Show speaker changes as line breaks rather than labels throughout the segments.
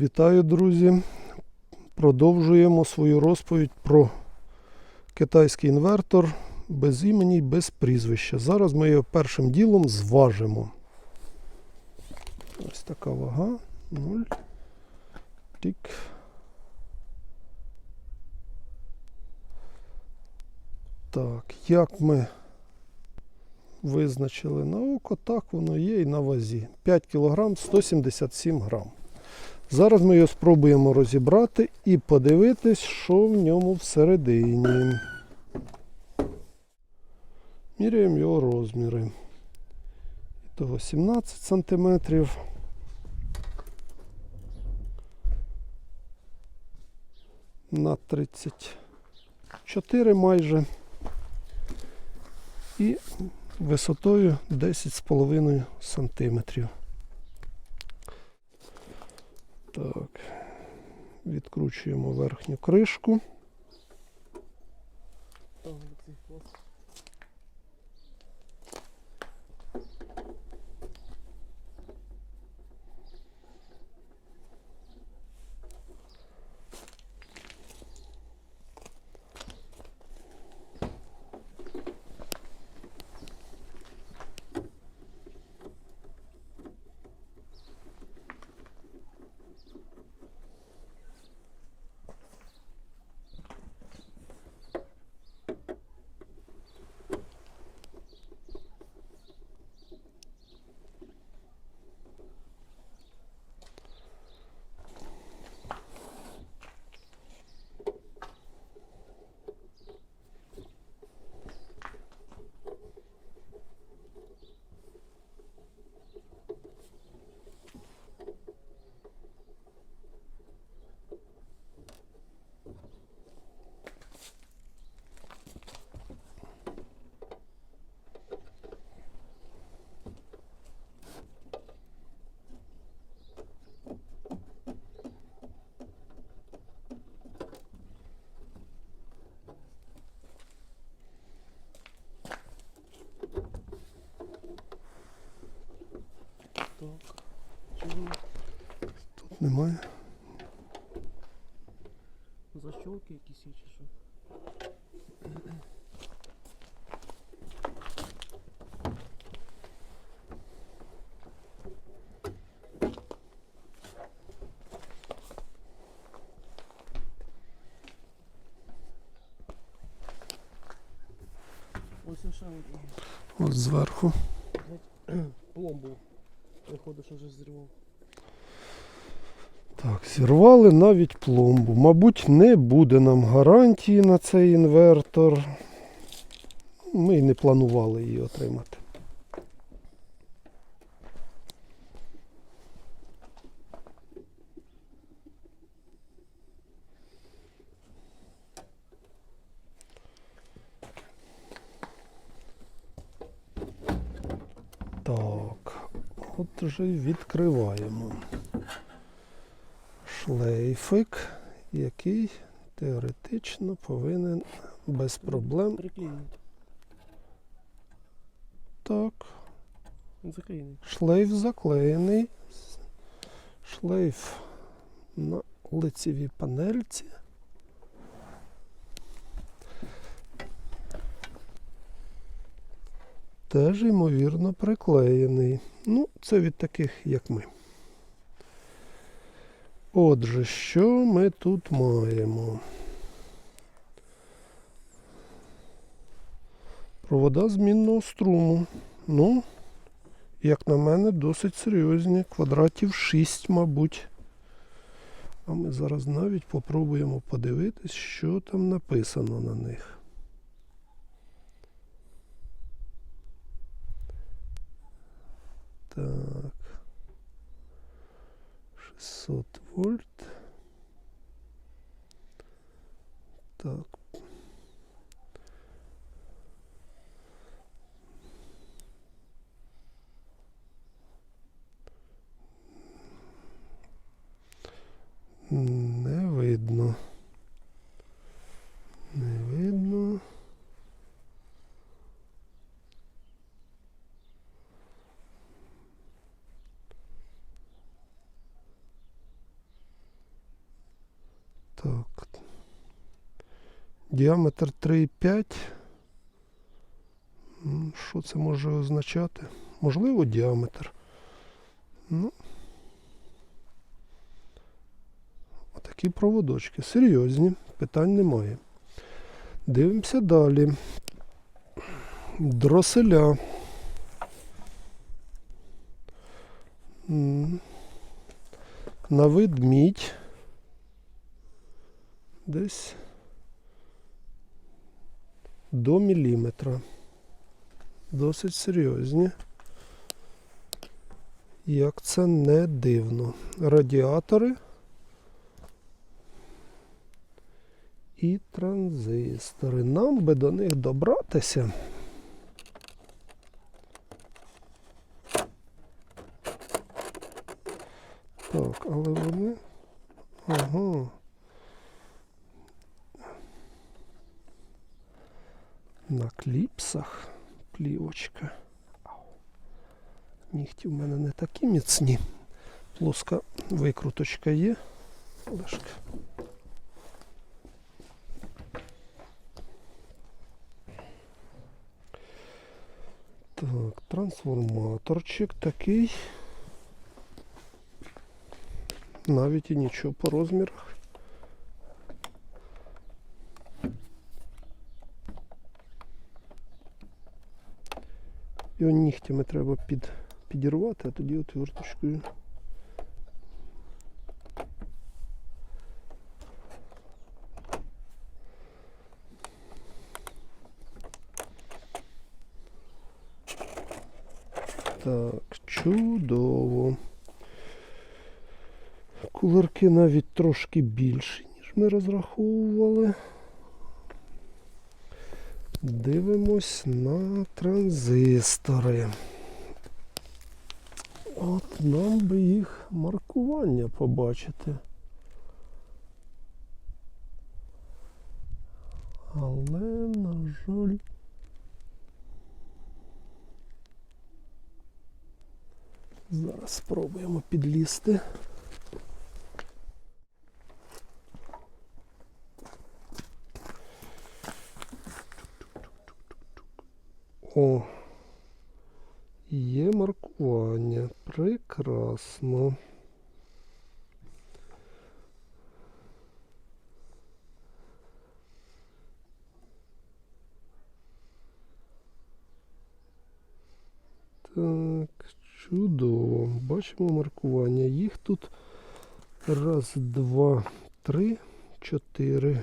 Вітаю, друзі! Продовжуємо свою розповідь про китайський інвертор без імені, без прізвища. Зараз ми його першим ділом зважимо. Ось така вага. 0. Тік. Так, як ми визначили на око, так воно є і на вазі. 5 кг 177 грам. Зараз ми його спробуємо розібрати і подивитись, що в ньому всередині. Міряємо його розміри. Того 17 см. На 34 майже. І висотою 10,5 сантиметрів. Так, відкручуємо верхню кришку. немає.
Защолки якісь є чи що? Ось ще один.
Ось зверху.
Пломбу. Виходить, що вже зірвав.
Так, зірвали навіть пломбу. Мабуть, не буде нам гарантії на цей інвертор. Ми й не планували її отримати. Так, от вже відкриваємо шлейфик, який теоретично повинен без проблем. Так,
заклеєний.
шлейф заклеєний. Шлейф на лицевій панельці. Теж, ймовірно, приклеєний. Ну, це від таких, як ми. Отже, що ми тут маємо? Провода змінного струму. Ну, як на мене, досить серйозні. Квадратів 6, мабуть. А ми зараз навіть попробуємо подивитись, що там написано на них. Так. 600 вольт. Так. Не видно. Не видно. Так. Діаметр 3,5. Що це може означати? Можливо, діаметр. Ну. Отакі проводочки. Серйозні, питань немає. Дивимося далі. Дроселя. На вид мідь. Десь до міліметра. Досить серйозні. Як це не дивно. Радіатори і транзистори. Нам би до них добратися. Так, але вони. Ага. На кліпсах плівочка. Ау. Нігті в мене не такі міцні. Плоска викруточка є. Лешка. Так, трансформаторчик такий. Навіть і нічого по розмірах. Його нігтями треба під, підірвати, а тоді отверточкою. Так, чудово. Кулерки навіть трошки більші, ніж ми розраховували. Дивимось на транзистори. От нам би їх маркування побачити. Але, на жаль. Зараз спробуємо підлізти. Є маркування. Прекрасно. Так, чудово. Бачимо маркування. Їх тут раз, два, три, чотири,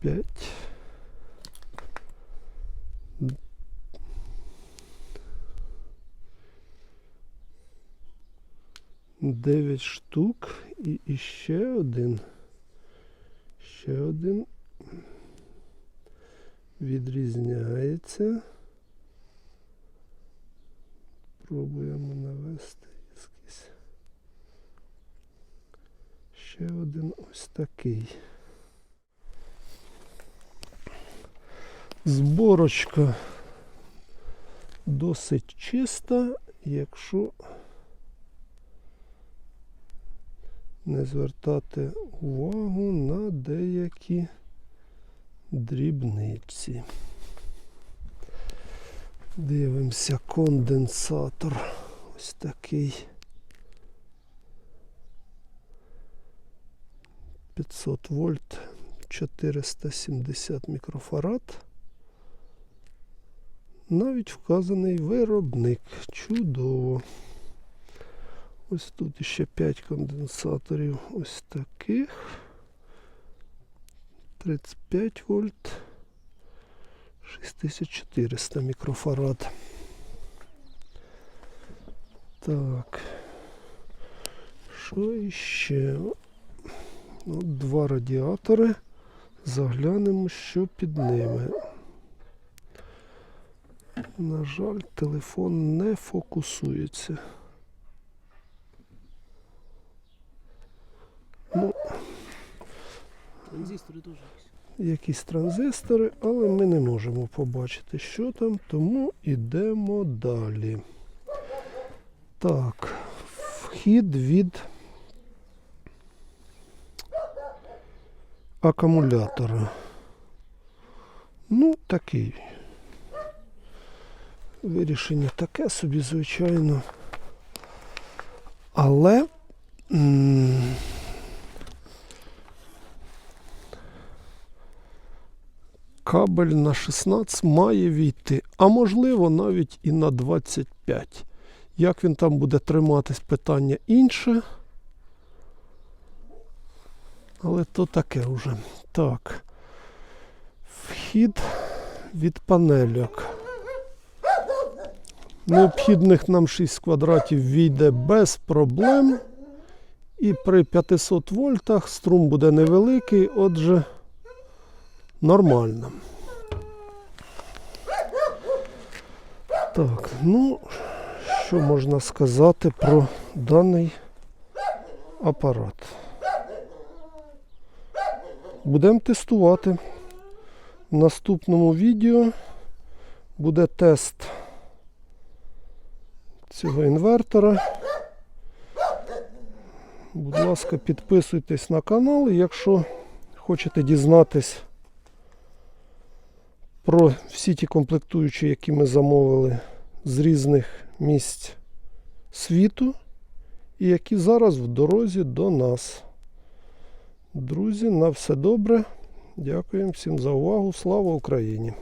п'ять. 9 штук і, і ще один. Ще один відрізняється. Пробуємо навести ескіз. Ще один ось такий. Зборочка досить чиста, якщо не звертати увагу на деякі дрібниці. Дивимося, конденсатор ось такий. 500 вольт, 470 мікрофарад. Навіть вказаний виробник. Чудово. Ось тут ще 5 конденсаторів ось таких. 35 вольт. 6400 мікрофарад. Так. Що іще? Ну, два радіатори. Заглянемо, що під ними. На жаль, телефон не фокусується. Ну,
Транзистори теж якісь.
транзистори, але ми не можемо побачити, що там, тому йдемо далі. Так, вхід від акумулятора. Ну, такий. Вирішення таке собі, звичайно. Але. Кабель на 16 має війти, а можливо навіть і на 25. Як він там буде триматись, питання інше. Але то таке вже. Так. Вхід від панельок. Необхідних нам 6 квадратів війде без проблем. І при 500 вольтах струм буде невеликий, отже, нормально. Так, ну, що можна сказати про даний апарат? Будемо тестувати. В наступному відео буде тест цього інвертора. Будь ласка, підписуйтесь на канал, якщо хочете дізнатись про всі ті комплектуючі, які ми замовили з різних місць світу, і які зараз в дорозі до нас. Друзі, на все добре. Дякуємо всім за увагу. Слава Україні!